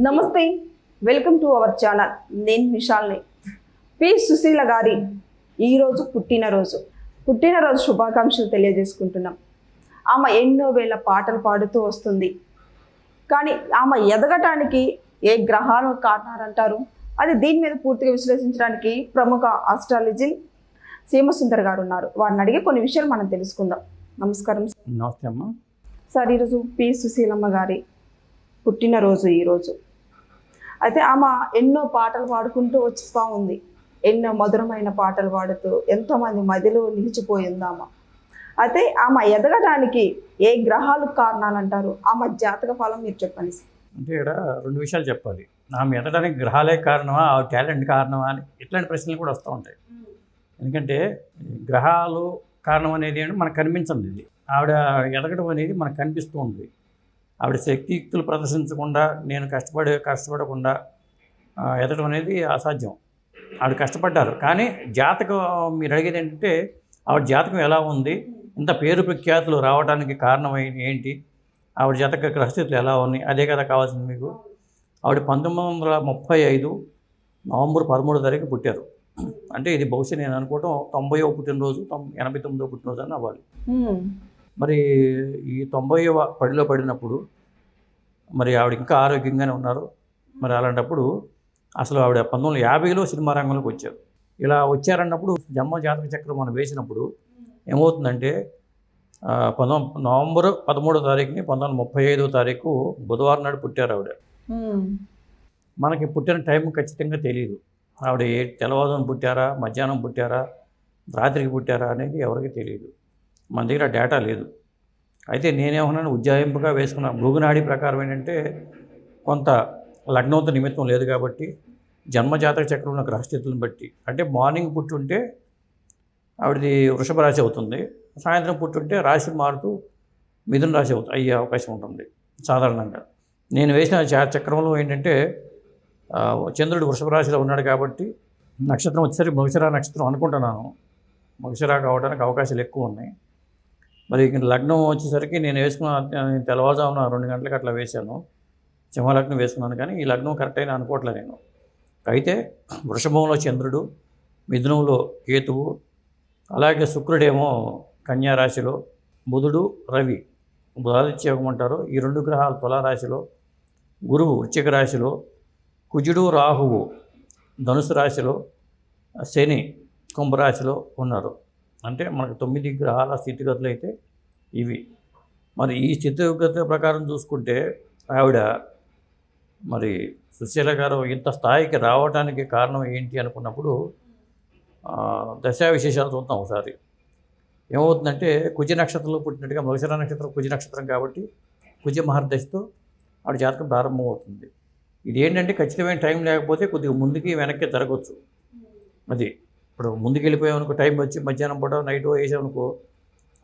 నమస్తే. Welcome to our channel. నేను విశాల్ని. పి. సుశీల గారి ఈరోజు పుట్టినరోజు. పుట్టినరోజు శుభాకాంక్షలు తెలియజేసుకుంటున్నాం. ఆమె ఎన్నో వేల పాటలు పాడుతూ వస్తుంది. కానీ ఆమె ఎదగటానికి ఏ గ్రహాలు కారణాలంటారు? అది దీని మీద పూర్తిగా విశ్లేషించడానికి ప్రముఖ ఆస్ట్రాలజీ సీమసుందర్ గారు ఉన్నారు వారిని అడిగి కొన్ని విషయాలు మనం తెలుసుకుందాం. నమస్కారం. నమస్తే అమ్మ. సార్ ఈరోజు పి. సుశీలమ్మ గారి పుట్టినరోజు ఈరోజు అయితే ఆమె ఎన్నో పాటలు పాడుకుంటూ వస్తూ ఉంది. ఎన్నో మధురమైన పాటలు పాడుతూ ఎంతోమంది మదిలో నిలిచిపోయింది ఆమె. అయితే ఆమె ఎదగడానికి ఏ గ్రహాలు కారణాలు అంటారు ఆమె జాతక ఫలం మీరు చెప్పండి అంటే ఇక్కడ రెండు విషయాలు చెప్పాలి. ఆమె ఎదగడానికి గ్రహాలే కారణమా? ఆ టాలెంట్ కారణమా? అని ఇట్లాంటి ప్రశ్నలు కూడా వస్తూ ఉంటాయి. ఎందుకంటే గ్రహాలు కారణం అనేది మనకు కనిపించండి ఇది. ఆవిడ ఎదగడం అనేది మనకు కనిపిస్తూ ఉంది. ఆవిడ శక్తియుక్తులు ప్రదర్శించకుండా నేను కష్టపడే కష్టపడకుండా ఎదటం అనేది అసాధ్యం. ఆవిడ కష్టపడ్డారు. కానీ జాతకం మీరు అడిగేది ఏంటంటే ఆవిడ జాతకం ఎలా ఉంది? ఇంత పేరు ప్రఖ్యాతులు రావడానికి కారణమైన ఏంటి? ఆవిడ జాతక గ్రహస్థితులు ఎలా ఉన్నాయి? అదే కదా కావాల్సింది మీకు. ఆవిడ పంతొమ్మిది వందల ముప్పై ఐదు నవంబర్ పదమూడో తారీఖు పుట్టారు. అంటే ఇది బహుశా నేను అనుకోవటం తొంభైవ పుట్టినరోజు తొం ఎనభై తొమ్మిదో పుట్టినరోజు అని అవ్వాలి. మరి ఈ తొంభైవ పడిలో పడినప్పుడు మరి ఆవిడ ఇంకా ఆరోగ్యంగానే ఉన్నారు. మరి అలాంటప్పుడు అసలు ఆవిడ పంతొమ్మిది వందల యాభైలో సినిమా రంగంలోకి వచ్చారు. ఇలా వచ్చారన్నప్పుడు జన్మ జాతక చక్రం మనం వేసినప్పుడు ఏమవుతుందంటే పంతొమ్మిది నవంబర్ పదమూడో తారీఖుని పంతొమ్మిది వందల ముప్పై ఐదో తారీఖు బుధవారం నాడు పుట్టారు ఆవిడ. మనకి పుట్టిన టైం ఖచ్చితంగా తెలియదు ఆవిడ ఏ తెల్లవారుజామున పుట్టారా మధ్యాహ్నం పుట్టారా రాత్రికి పుట్టారా అనేది ఎవరికి తెలియదు మన దగ్గర డేటా లేదు. అయితే నేనేమన్నాను ఉజ్జాయింపుగా వేసుకున్న భృగునాడి ప్రకారం ఏంటంటే కొంత లగ్నంతో నిమిత్తం లేదు కాబట్టి జన్మజాతక చక్రంలో గ్రహస్థితులను బట్టి అంటే మార్నింగ్ పుట్టుంటే ఆవిడది వృషభ రాశి అవుతుంది సాయంత్రం పుట్టుంటే రాశి మారుతూ మిథున రాశి అవుతుంది అయ్యే అవకాశం ఉంటుంది సాధారణంగా. నేను వేసిన చక్రంలో ఏంటంటే చంద్రుడు వృషభ రాశిలో ఉన్నాడు కాబట్టి నక్షత్రం వచ్చేసరికి మగశిరా నక్షత్రం అనుకుంటున్నాను. మగశిరా కావడానికి అవకాశాలు ఎక్కువ ఉన్నాయి. మరి లగ్నం వచ్చేసరికి నేను వేసుకున్న తెల్లవారుజామున రెండు గంటలకు అట్లా వేశాను. సింహలగ్నం వేసుకున్నాను కానీ ఈ లగ్నం కరెక్ట్ అయినా అనుకోవట్లే నేను. అయితే వృషభంలో చంద్రుడు మిథునంలో కేతువు అలాగే శుక్రుడేమో కన్యారాశిలో బుధుడు రవి బుధాదిత్యోగం అంటారు. ఈ రెండు గ్రహాలు తులారాశిలో గురువు వృశ్చిక రాశిలో కుజుడు రాహువు ధనుసు రాశిలో శని కుంభరాశిలో ఉన్నారు. అంటే మనకు తొమ్మిది గ్రహాల స్థితిగతులు అయితే ఇవి. మరి ఈ స్థితిగత ప్రకారం చూసుకుంటే ఆవిడ మరి సుశీల గారు ఇంత స్థాయికి రావడానికి కారణం ఏంటి అనుకున్నప్పుడు దశా విశేషాలు చూద్దాం ఒకసారి. ఏమవుతుందంటే కుజ నక్షత్రంలో పుట్టినట్టుగా మృగశిర నక్షత్రం కుజ నక్షత్రం కాబట్టి కుజ మహర్దశతో ఆవిడ జాతకం ప్రారంభం అవుతుంది ఇది ఏంటంటే ఖచ్చితమైన టైం లేకపోతే కొద్దిగా ముందుకి వెనక్కి జరగవచ్చు అది. ఇప్పుడు ముందుకెళ్ళిపోయామనుకో టైం వచ్చి మధ్యాహ్నం పూట నైట్ వేసామనుకో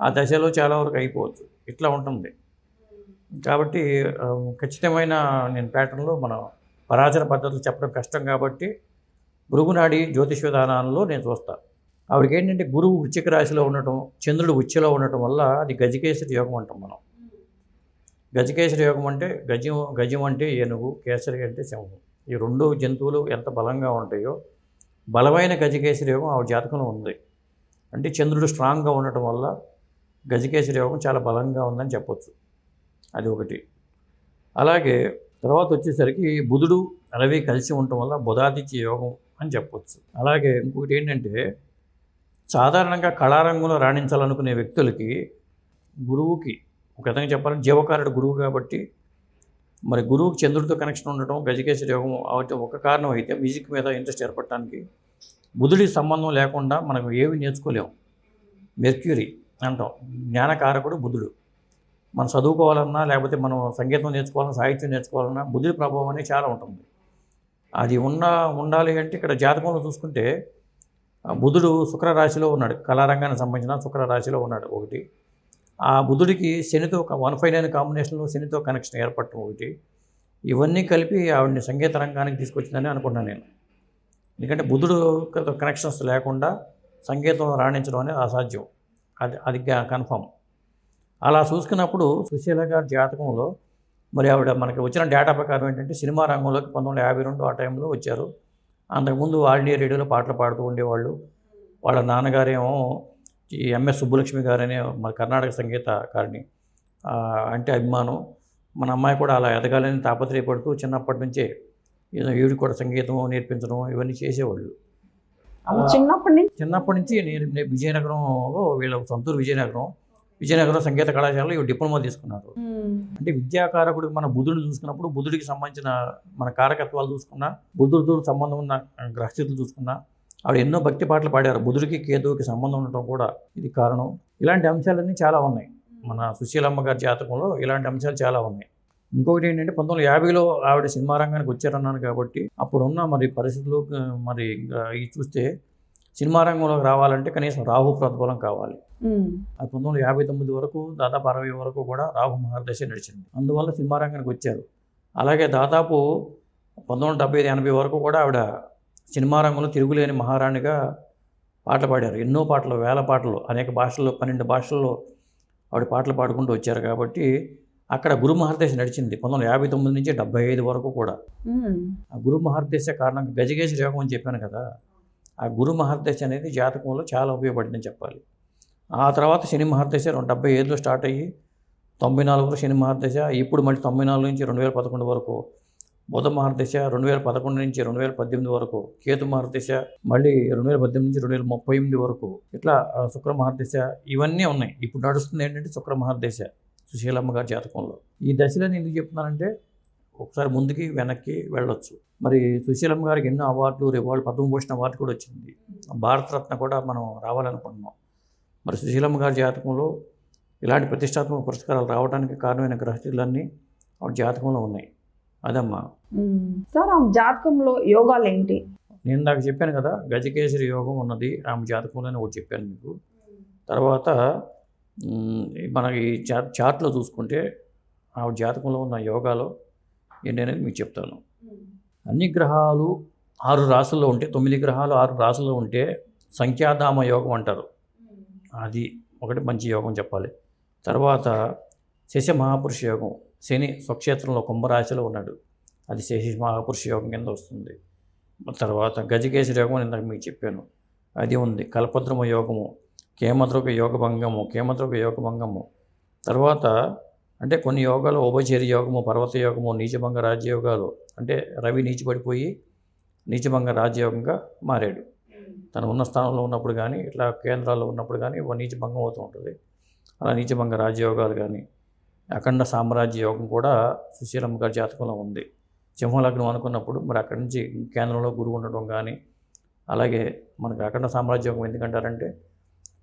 ఆ దశలో చాలా వరకు అయిపోవచ్చు. ఇట్లా ఉంటుంది. కాబట్టి ఖచ్చితమైన నేను ప్యాటర్న్లో మన పరాచన పద్ధతులు చెప్పడం కష్టం కాబట్టి భృగునాడి జ్యోతిష విధానాల్లో నేను చూస్తాను ఆవిడకి ఏంటంటే గురువు వృచ్చిక రాశిలో ఉండటం చంద్రుడు ఉచ్చలో ఉండటం వల్ల అది గజకేసరి యోగం అంటాం మనం. గజకేసరి యోగం అంటే గజం గజం అంటే ఏనుగు కేసరి అంటే సింహం. ఈ రెండు జంతువులు ఎంత బలంగా ఉంటాయో బలమైన గజకేసరి యోగం ఆవిడ జాతకంలో ఉంది. అంటే చంద్రుడు స్ట్రాంగ్గా ఉండటం వల్ల గజకేసరి యోగం చాలా బలంగా ఉందని చెప్పొచ్చు. అది ఒకటి. అలాగే తర్వాత వచ్చేసరికి బుధుడు రవి కలిసి ఉండటం వల్ల బుధాదిత్య యోగం అని చెప్పొచ్చు. అలాగే ఇంకొకటి ఏంటంటే సాధారణంగా కళారంగంలో రాణించాలనుకునే వ్యక్తులకి గురువుకి ఒక విధంగా చెప్పాలంటే జీవకారుడు గురువు కాబట్టి మరి గురువుకి చంద్రుడితో కనెక్షన్ ఉండటం గజకేశ్వర యోగం అవటం ఒక కారణం అయితే మ్యూజిక్ మీద ఇంట్రెస్ట్ ఏర్పడటానికి బుధుడి సంబంధం లేకుండా మనం ఏవి నేర్చుకోలేము. మెర్క్యూరీ అంటాం. జ్ఞానకారకుడు బుధుడు మనం చదువుకోవాలన్నా లేకపోతే మనం సంగీతం నేర్చుకోవాలన్నా సాహిత్యం నేర్చుకోవాలన్నా బుధుడి ప్రభావం అనేది చాలా ఉంటుంది. అది ఉన్న ఉండాలి అంటే ఇక్కడ జాతకంలో చూసుకుంటే బుధుడు శుక్ర రాశిలో ఉన్నాడు. కళారంగానికి సంబంధించిన శుక్ర రాశిలో ఉన్నాడు ఒకటి. ఆ బుధుడికి శనితో ఒక వన్ ఫైవ్ నైన్ కాంబినేషన్లో శనితో కనెక్షన్ ఏర్పడటం ఒకటి. ఇవన్నీ కలిపి ఆవిడని సంగీత రంగానికి తీసుకొచ్చిందని అనుకున్నాను నేను. ఎందుకంటే బుధుడు కనెక్షన్స్ లేకుండా సంగీతం రాణించడం అనేది అసాధ్యం. అది అది కన్ఫర్మ్ అలా చూసుకున్నప్పుడు సుశీల గారి జాతకంలో మరి ఆవిడ మనకి వచ్చిన డేటా ప్రకారం ఏంటంటే సినిమా రంగంలోకి పంతొమ్మిది యాభై రెండు ఆ టైంలో వచ్చారు. అంతకుముందు ఆల్ రేడియోలో పాటలు పాడుతూ ఉండేవాళ్ళు. వాళ్ళ నాన్నగారేమో ఈ ఎంఎస్ సుబ్బలక్ష్మి గారనే మన కర్ణాటక సంగీతకారిణి. అంటే అభిమానం. మన అమ్మాయి కూడా అలా ఎదగాలని తాపత్రయపడుతూ చిన్నప్పటి నుంచే ఏదో ఈవిడ కూడా సంగీతం నేర్పించడం ఇవన్నీ చేసేవాళ్ళు. చిన్నప్పటి నుంచి? చిన్నప్పటి నుంచి నేను నేను విజయనగరంలో వీళ్ళ సొంతూరు విజయనగరం విజయనగరం సంగీత కళాశాలలో ఇవి డిప్లొమా తీసుకున్నారు. అంటే విద్యాకారకుడికి మన బుధుడిని చూసుకున్నప్పుడు బుధుడికి సంబంధించిన మన కారకత్వాలు చూసుకున్నా బుధుడితో సంబంధం ఉన్న గ్రహస్థితులు చూసుకున్నా ఆవిడ ఎన్నో భక్తి పాటలు పాడారు. బుధుడికి కేతువుకి సంబంధం ఉండటం కూడా ఇది కారణం. ఇలాంటి అంశాలన్నీ చాలా ఉన్నాయి. మన సుశీలమ్మ గారి జాతకంలో ఇలాంటి అంశాలు చాలా ఉన్నాయి. ఇంకొకటి ఏంటంటే పంతొమ్మిది వందల యాభైలో ఆవిడ సినిమా రంగానికి వచ్చారన్నాను కాబట్టి అప్పుడున్న మరి పరిస్థితులు మరి ఇవి చూస్తే సినిమా రంగంలోకి రావాలంటే కనీసం రాహు ప్రతిఫలం కావాలి. ఆ పంతొమ్మిది వందల యాభై తొమ్మిది వరకు దాదాపు అరవై వరకు కూడా రాహు మహాదశ నడిచింది. అందువల్ల సినిమా రంగానికి వచ్చారు. అలాగే దాదాపు పంతొమ్మిది వందల డెబ్బై ఎనభై వరకు కూడా ఆవిడ సినిమా రంగంలో తిరుగులేని మహారాణిగా పాటలు పాడారు. ఎన్నో పాటలు వేల పాటలు అనేక భాషల్లో పన్నెండు భాషల్లో ఆవిడ పాటలు పాడుకుంటూ వచ్చారు కాబట్టి అక్కడ గురు మహాదశ నడిచింది పంతొమ్మిది వందల యాభై తొమ్మిది నుంచి డెబ్బై ఐదు వరకు కూడా. ఆ గురు మహర్దశ కారణంగా గజగేశ యోగం అని చెప్పాను కదా ఆ గురు మహర్దశ అనేది జాతకంలో చాలా ఉపయోగపడిందని చెప్పాలి. ఆ తర్వాత శని మహర్దశ రెండు డెబ్బై ఐదులో స్టార్ట్ అయ్యి తొంభై నాలుగులో శని మహర్దశ ఇప్పుడు మళ్ళీ తొంభై నాలుగు నుంచి రెండు వేల పదకొండు వరకు బుధ మహర్దశ రెండు వేల పదకొండు నుంచి రెండు వేల పద్దెనిమిది వరకు కేతు మహర్దశ మళ్ళీ రెండు వేల పద్దెనిమిది నుంచి రెండు వేల ముప్పై ఎనిమిది వరకు ఇట్లా శుక్ర మహర్దశ ఇవన్నీ ఉన్నాయి. ఇప్పుడు నడుస్తుంది ఏంటంటే శుక్ర మహర్దశ. సుశీలమ్మ గారి జాతకంలో. ఈ దశలని ఎందుకు చెప్తున్నానంటే ఒకసారి ముందుకి వెనక్కి వెళ్ళొచ్చు. మరి సుశీలమ్మ గారికి ఎన్నో అవార్డులు రివార్డు పద్మభూషణ్ అవార్డు కూడా వచ్చింది. భారతరత్న కూడా మనం రావాలనుకుంటున్నాం మరి సుశీలమ్మ గారి జాతకంలో ఇలాంటి ప్రతిష్టాత్మక పురస్కారాలు రావడానికి కారణమైన గ్రహస్థితులన్నీ ఆవిడ జాతకంలో ఉన్నాయి. అదమ్మా. సార్ ఆమె జాతకంలో యోగాలు ఏంటి నేను నాకు చెప్పాను కదా గజకేసరి యోగం ఉన్నది ఆమె జాతకంలోనే ఒకటి చెప్పాను మీకు. తర్వాత మనకి చార్ట్ చార్ట్లో చూసుకుంటే ఆవిడ జాతకంలో ఉన్న యోగాలో ఏంటి అనేది మీకు చెప్తాను. అన్ని గ్రహాలు ఆరు రాసుల్లో ఉంటే తొమ్మిది గ్రహాలు ఆరు రాసుల్లో ఉంటే సంఖ్యాధామ యోగం అంటారు. అది ఒకటి మంచి యోగం చెప్పాలి. తర్వాత శశి మహాపురుష యోగం. శని స్వక్షేత్రంలో కుంభరాశిలో ఉన్నాడు. అది శశి మహాపురుష యోగం కింద వస్తుంది. తర్వాత గజకేశరి యోగం అని ఇందాక మీకు చెప్పాను. అది ఉంది. కల్పద్రమ యోగము. కేమద్రక యోగ భంగము యోగభంగము. యోగ భంగము తర్వాత అంటే కొన్ని యోగాలు ఉభచరి యోగము పర్వత యోగము నీచభంగ రాజ్యయోగాలు. అంటే రవి నీచిపడిపోయి నీచభంగ రాజ్యయోగంగా మారాడు. తను ఉన్న స్థానంలో ఉన్నప్పుడు కానీ ఇట్లా కేంద్రాల్లో ఉన్నప్పుడు కానీ నీచభంగం అవుతూ ఉంటుంది. అలా నీచభంగ రాజ్యయోగాలు కానీ అఖండ సామ్రాజ్య యోగం కూడా సుశీలమ్మ గారి జాతకంలో ఉంది. సింహలగ్నం అనుకున్నప్పుడు మరి అక్కడి నుంచి కేంద్రంలో గురువు ఉండడం కానీ అలాగే మనకు అఖండ సామ్రాజ్య యోగం ఎందుకంటారంటే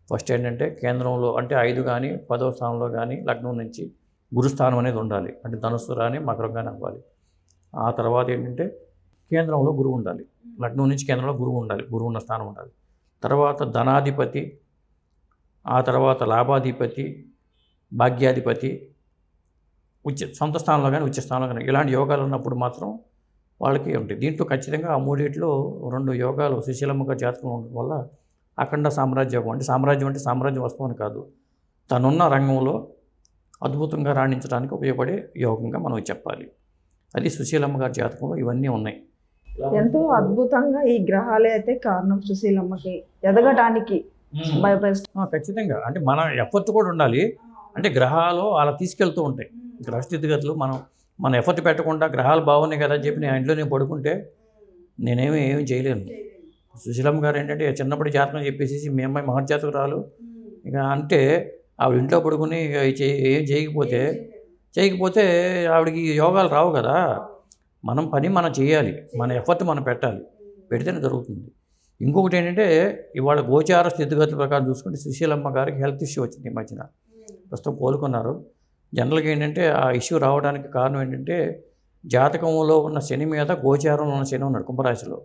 ఫస్ట్ ఏంటంటే కేంద్రంలో అంటే ఐదు కానీ పదవ స్థానంలో కానీ లగ్నం నుంచి గురుస్థానం అనేది ఉండాలి. అంటే ధనుస్సు రాని మకరం కానీ అవ్వాలి. ఆ తర్వాత ఏంటంటే కేంద్రంలో గురువు ఉండాలి. లగ్నం నుంచి కేంద్రంలో గురువు ఉండాలి. గురువు ఉన్న స్థానం ఉండాలి. తర్వాత ధనాధిపతి ఆ తర్వాత లాభాధిపతి భాగ్యాధిపతి ఉచ్చ సొంత స్థానంలో కానీ ఉచ్చ స్థానంలో కానీ ఇలాంటి యోగాలు ఉన్నప్పుడు మాత్రం వాళ్ళకి ఉంటాయి. దీంట్లో ఖచ్చితంగా ఆ మూడిట్లో రెండు యోగాలు సుశీలమ్మ జాతకంలో ఉండడం వల్ల అఖండ సామ్రాజ్య అంటే సామ్రాజ్యం అంటే సామ్రాజ్యం వస్తువు కాదు. తనున్న రంగంలో అద్భుతంగా రాణించడానికి ఉపయోగపడే యోగంగా మనం చెప్పాలి. అది సుశీలమ్మ గారి జాతకంలో ఇవన్నీ ఉన్నాయి. ఎంతో అద్భుతంగా ఈ గ్రహాలే అయితే కారణం సుశీలమ్మకి ఎదగటానికి ఖచ్చితంగా. అంటే మన ఎఫర్ట్ కూడా ఉండాలి. అంటే గ్రహాలు అలా తీసుకెళ్తూ ఉంటాయి. గ్రహ స్థితిగతులు మనం మన ఎఫర్ట్ పెట్టకుండా గ్రహాలు బాగున్నాయి కదా అని చెప్పి నేను ఇంట్లో నేను పడుకుంటే నేనేమి ఏమి చేయలేను. సుశీలమ్మ గారు ఏంటంటే చిన్నప్పటి జాతకం చెప్పేసి మీ అమ్మాయి మహర్జాతకురాలు. ఇక అంటే ఆవిడ ఇంట్లో పడుకుని ఏం చేయకపోతే చేయకపోతే ఆవిడకి యోగాలు రావు కదా. మనం పని మనం చేయాలి. మన ఎఫర్ట్ మనం పెట్టాలి. పెడితేనే జరుగుతుంది. ఇంకొకటి ఏంటంటే ఇవాళ గోచార స్థితిగతుల ప్రకారం చూసుకుంటే సుశీలమ్మ గారికి హెల్త్ ఇష్యూ వచ్చింది ఈ మధ్యన. ప్రస్తుతం కోలుకున్నారు. జనరల్గా ఏంటంటే ఆ ఇష్యూ రావడానికి కారణం ఏంటంటే జాతకంలో ఉన్న శని మీద గోచారంలో ఉన్న శని ఉన్నాడు కుంభరాశిలో.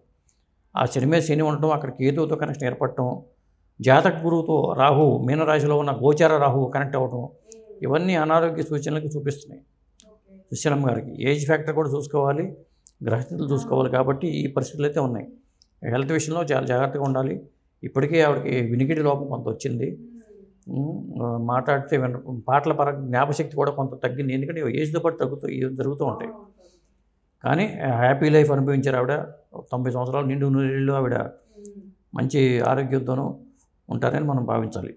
ఆ శని మీద శని ఉండటం అక్కడ కేతువుతో కనెక్షన్ ఏర్పడటం జాతక గురువుతో రాహు మీనరాశిలో ఉన్న గోచార రాహు కనెక్ట్ అవ్వటం ఇవన్నీ అనారోగ్య సూచనలకు చూపిస్తున్నాయి. సుశీలమ్మ గారికి ఏజ్ ఫ్యాక్టర్ కూడా చూసుకోవాలి గ్రహస్థితులు చూసుకోవాలి కాబట్టి ఈ పరిస్థితులు అయితే ఉన్నాయి. హెల్త్ విషయంలో చాలా జాగ్రత్తగా ఉండాలి. ఇప్పటికే ఆవిడకి వినికిడి లోపం కొంత వచ్చింది. మాట్లాడితే విన పాటల పరంగా జ్ఞాపశక్తి కూడా కొంత తగ్గింది. ఎందుకంటే ఏజ్తో పాటు తగ్గుతూ జరుగుతూ ఉంటాయి. కానీ హ్యాపీ లైఫ్ అనుభవించారు ఆవిడ. తొంభై సంవత్సరాలు నిండు నూరేళ్ళు ఆవిడ మంచి ఆరోగ్యంతోనూ ఉంటారని మనం భావించాలి.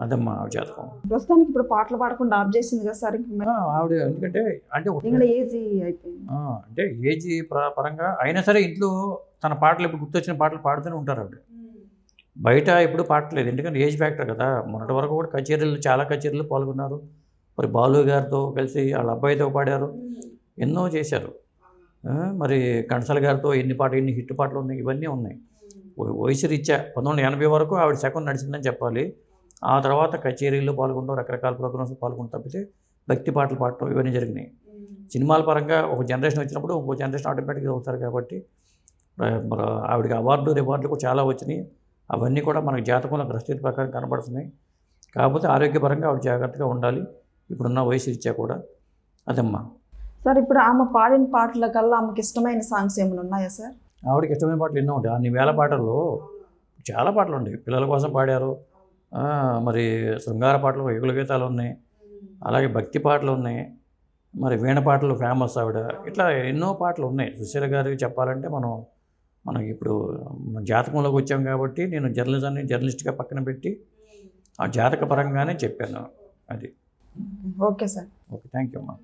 అదమ్మా ఆవిడ జాతకం. ప్రస్తుతానికి ఇప్పుడు పాటలు పాడకుండా ఆఫ్ చేసింది కదా సార్? ఆవిడ ఎందుకంటే అంటే ఏజ్ అయిపోయింది. అంటే ఏజ్ ప్ర- పరంగా అయినా సరే ఇంట్లో తన పాటలు ఇప్పుడు గుర్తొచ్చిన పాటలు పాడుతూనే ఉంటారు ఆవిడ. బయట ఇప్పుడు పాడట్లేదు. ఎందుకంటే ఏజ్ ఫ్యాక్టర్ కదా. మొన్నటి వరకు కూడా కచేరీలు చాలా కచేరీలు పాల్గొన్నారు. మరి బాలు గారితో కలిసి వాళ్ళ అబ్బాయితో పాడారు. ఎన్నో చేశారు. మరి కణసల గారితో ఎన్ని పాటలు ఎన్ని హిట్ పాటలు ఉన్నాయి? ఇవన్నీ ఉన్నాయి. వ- వయసు రీత్యా పంతొమ్మిది వందల ఎనభై వరకు ఆవిడ సెకండ్ నడిచిందని చెప్పాలి. ఆ తర్వాత కచేరీల్లో పాల్గొనడం రకరకాల ప్రోగ్రామ్స్ పాల్గొనడం తప్పితే భక్తి పాటలు పాడటం ఇవన్నీ జరిగినాయి. సినిమాల పరంగా ఒక జనరేషన్ వచ్చినప్పుడు ఇంకో జనరేషన్ ఆటోమేటిక్గా అవుతారు కాబట్టి మరి ఆవిడకి అవార్డు రివార్డులు కూడా చాలా వచ్చినాయి. అవన్నీ కూడా మనకి జాతకంలో గ్రస్థితి ప్రకారం కనబడుతున్నాయి. కాకపోతే ఆరోగ్యపరంగా ఆవిడ జాగ్రత్తగా ఉండాలి. ఇప్పుడున్న వయసు రీత్యా కూడా. అదమ్మా. సార్ ఇప్పుడు ఆమె పాడిన పాటల కల్లా ఆమెకి ఇష్టమైన సాంగ్స్ ఏమైనా ఉన్నాయా సార్? ఆవిడకి ఇష్టమైన పాటలు ఎన్నో ఉంటాయి. అన్ని వేల పాటల్లో చాలా పాటలు ఉన్నాయి. పిల్లల కోసం పాడారు. మరి శృంగార పాటలు యుగుల గీతాలు ఉన్నాయి. అలాగే భక్తి పాటలు ఉన్నాయి. మరి వీణ పాటలు ఫేమస్ ఆవిడ. ఇట్లా ఎన్నో పాటలు ఉన్నాయి. సుశీల గారు చెప్పాలంటే మనం మనకి ఇప్పుడు మన జాతకంలోకి వచ్చాం కాబట్టి నేను జర్నలిజాన్ని జర్నలిస్ట్గా పక్కన పెట్టి ఆ జాతక పరంగానే చెప్పాను. అది. Okay sir. Okay thank you అమ్మా.